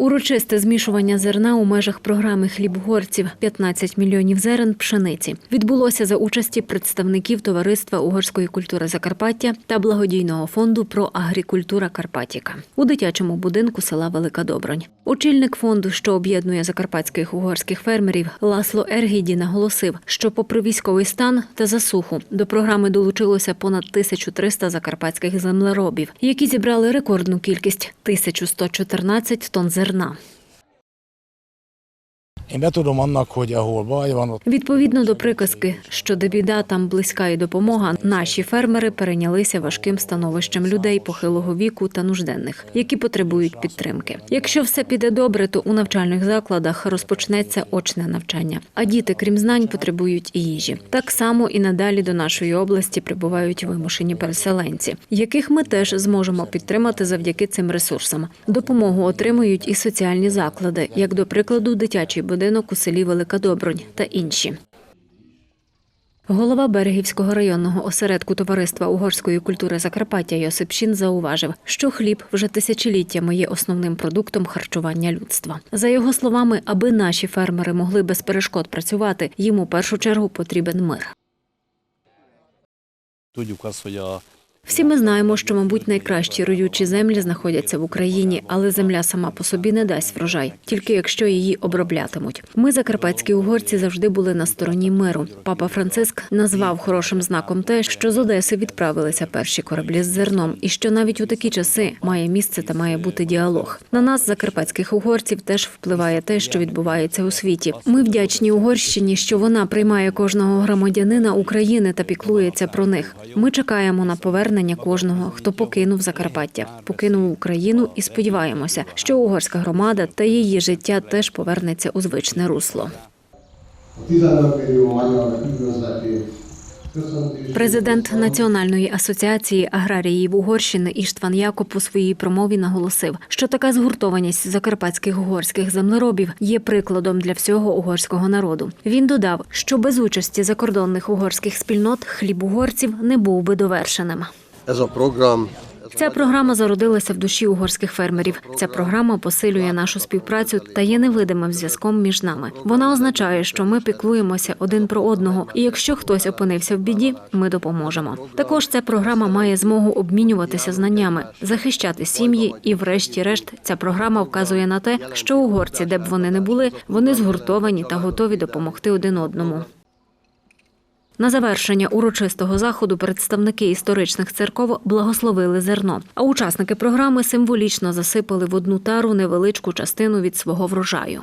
Урочисте змішування зерна у межах програми хлібгорців 15 мільйонів зерен пшениці відбулося за участі представників товариства угорської культури Закарпаття та благодійного фонду про агрікультура Карпатіка у дитячому будинку села Велика Добронь. Очільник фонду, що об'єднує закарпатських угорських фермерів, Ласло Ергіді наголосив, що, попри військовий стан та засуху, до програми долучилося понад 1300 закарпатських землеробів, які зібрали рекордну кількість 1114 тонн зерна. Én betudom annak, hogy Відповідно до приказки, що де біда, там близька і допомога, наші фермери перейнялися важким становищем людей похилого віку та нужденних, які потребують підтримки. Якщо все піде добре, то у навчальних закладах розпочнеться очне навчання. А діти, крім знань, потребують і їжі. Так само і надалі до нашої області прибувають вимушені переселенці, яких ми теж зможемо підтримати завдяки цим ресурсам. Допомогу отримують і соціальні заклади, як до прикладу, дитячий будинок у селі Велика Добронь та інші. Голова Берегівського районного осередку товариства угорської культури Закарпаття Йосип Шін зауважив, що хліб вже тисячоліттями є основним продуктом харчування людства. За його словами, аби наші фермери могли без перешкод працювати, їм у першу чергу потрібен мир. Tudjuk azt, hogy Всі ми знаємо, що, мабуть, найкращі родючі землі знаходяться в Україні, але земля сама по собі не дасть врожай, тільки якщо її оброблятимуть. Ми, закарпатські угорці, завжди були на стороні миру. Папа Франциск назвав хорошим знаком те, що з Одеси відправилися перші кораблі з зерном, і що навіть у такі часи має місце та має бути діалог. На нас, закарпатських угорців, теж впливає те, що відбувається у світі. Ми вдячні Угорщині, що вона приймає кожного громадянина України та піклується про них. Ми чекаємо на повернення кожного, хто покинув Закарпаття, покинув Україну, і сподіваємося, що угорська громада та її життя теж повернеться у звичне русло. 15 millió magyar üdvözleti köszöntés. Президент Національної асоціації аграріїв Угорщини Іштван Якоб у своїй промові наголосив, що така згуртованість закарпатських угорських землеробів є прикладом для всього угорського народу. Він додав, що без участі закордонних угорських спільнот хліб угорців не був би довершеним. Ця програма зародилася в душі угорських фермерів. Ця програма посилює нашу співпрацю та є невидимим зв'язком між нами. Вона означає, що ми піклуємося один про одного, і якщо хтось опинився в біді, ми допоможемо. Також ця програма має змогу обмінюватися знаннями, захищати сім'ї, і, врешті-решт, ця програма вказує на те, що угорці, де б вони не були, вони згуртовані та готові допомогти один одному. На завершення урочистого заходу представники історичних церков благословили зерно. А учасники програми символічно засипали в одну тару невеличку частину від свого врожаю.